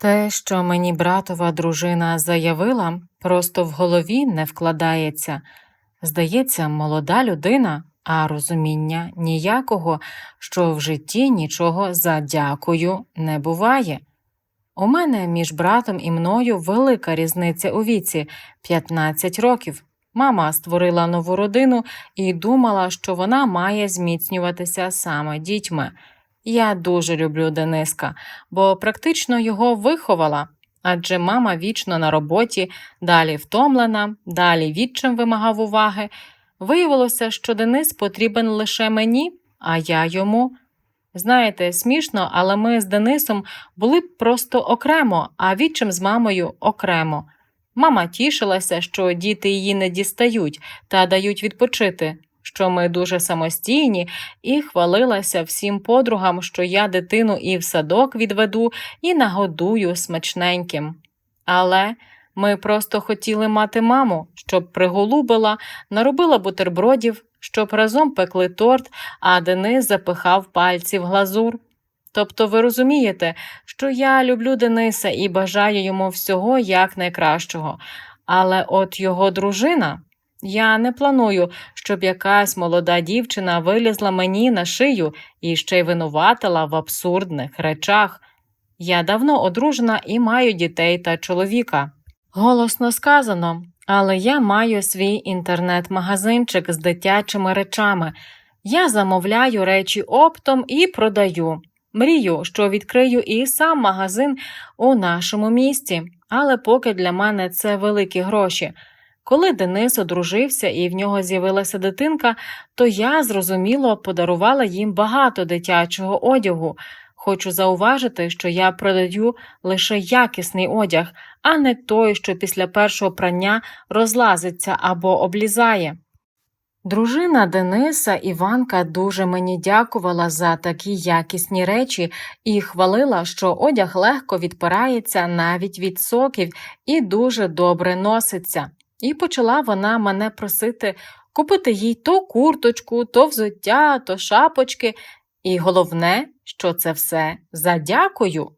Те, що мені братова дружина заявила, просто в голові не вкладається. Здається, молода людина, а розуміння ніякого, що в житті нічого за дякую не буває. У мене між братом і мною велика різниця у віці 15 років. Мама створила нову родину і думала, що вона має зміцнюватися саме дітьми. Я дуже люблю Дениска, бо практично його виховала, адже мама вічно на роботі, далі втомлена, далі відчим вимагав уваги. Виявилося, що Денис потрібен лише мені, а я йому. Знаєте, смішно, але ми з Денисом були б просто окремо, а відчим з мамою окремо. Мама тішилася, що діти її не дістають та дають відпочити, що ми дуже самостійні, і хвалилася всім подругам, що я дитину і в садок відведу, і нагодую смачненьким. Але ми просто хотіли мати маму, щоб приголубила, наробила бутербродів, щоб разом пекли торт, а Денис запихав пальці в глазур. Тобто ви розумієте, що я люблю Дениса і бажаю йому всього як найкращого. Але от його дружина, я не планую, щоб якась молода дівчина вилізла мені на шию і ще й винуватила в абсурдних речах. Я давно одружена і маю дітей та чоловіка. Голосно сказано, але я маю свій інтернет-магазинчик з дитячими речами. Я замовляю речі оптом і продаю. Мрію, що відкрию і сам магазин у нашому місті, але поки для мене це великі гроші. Коли Денис одружився і в нього з'явилася дитинка, то я зрозуміло подарувала їм багато дитячого одягу. Хочу зауважити, що я продаю лише якісний одяг, а не той, що після першого прання розлазиться або облізає. Дружина Дениса Іванка дуже мені дякувала за такі якісні речі і хвалила, що одяг легко відпирається навіть від соків і дуже добре носиться. І почала вона мене просити купити їй то курточку, то взуття, то шапочки, і головне, що це все за дякую.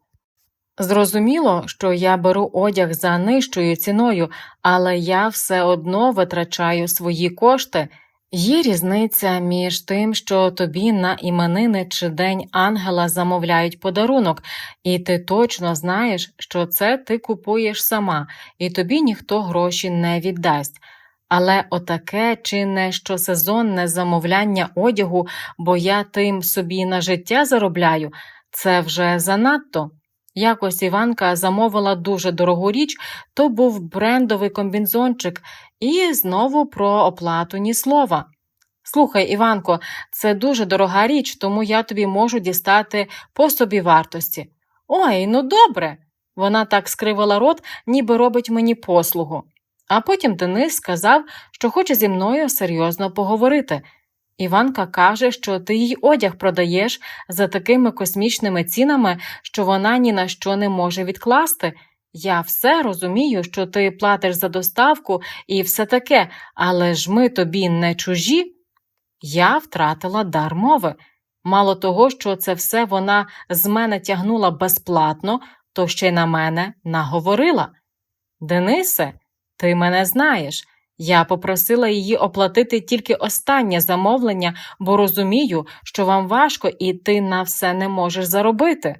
Зрозуміло, що я беру одяг за нижчою ціною, але я все одно витрачаю свої кошти. Є різниця між тим, що тобі на іменини чи День ангела замовляють подарунок, і ти точно знаєш, що це ти купуєш сама, і тобі ніхто гроші не віддасть. Але отаке чи не щосезонне замовляння одягу, бо я тим собі на життя заробляю, це вже занадто. Якось Іванка замовила дуже дорогу річ, то був брендовий комбінзончик, і знову про оплату ні слова. Слухай, Іванко, це дуже дорога річ, тому я тобі можу дістати по собі вартості. Ой, ну добре. Вона так скривила рот, ніби робить мені послугу. А потім Денис сказав, що хоче зі мною серйозно поговорити. Іванка каже, що ти їй одяг продаєш за такими космічними цінами, що вона ні на що не може відкласти. Я все розумію, що ти платиш за доставку і все таке, але ж ми тобі не чужі. Я втратила дар мови. Мало того, що це все вона з мене тягнула безплатно, то ще й на мене наговорила. Денисе, ти мене знаєш. Я попросила її оплатити тільки останнє замовлення, бо розумію, що вам важко і ти на все не можеш заробити.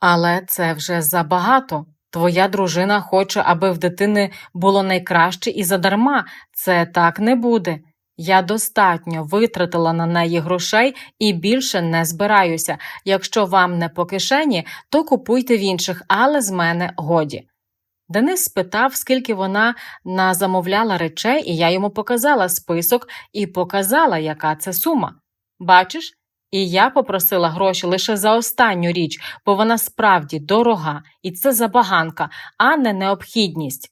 Але це вже забагато. Твоя дружина хоче, аби в дитини було найкраще і задарма. Це так не буде. Я достатньо витратила на неї грошей і більше не збираюся. Якщо вам не по кишені, то купуйте в інших, але з мене годі. Денис спитав, скільки вона назамовляла речей, і я йому показала список і показала, яка це сума. Бачиш? І я попросила гроші лише за останню річ, бо вона справді дорога, і це забаганка, а не необхідність.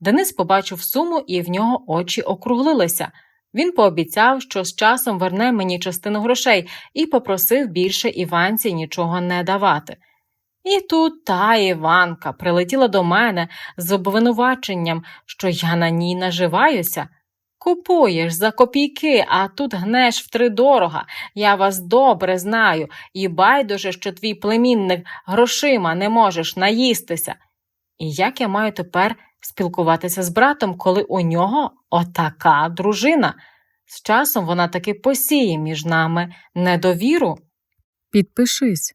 Денис побачив суму, і в нього очі округлилися. Він пообіцяв, що з часом верне мені частину грошей і попросив більше Іванці нічого не давати. І тут та Іванка прилетіла до мене з обвинуваченням, що я на ній наживаюся. Купуєш за копійки, а тут гнеш втридорога. Я вас добре знаю, і байдуже, що твій племінник грошима не можеш наїстися. І як я маю тепер спілкуватися з братом, коли у нього отака дружина? З часом вона таки посіє між нами недовіру. Підпишись,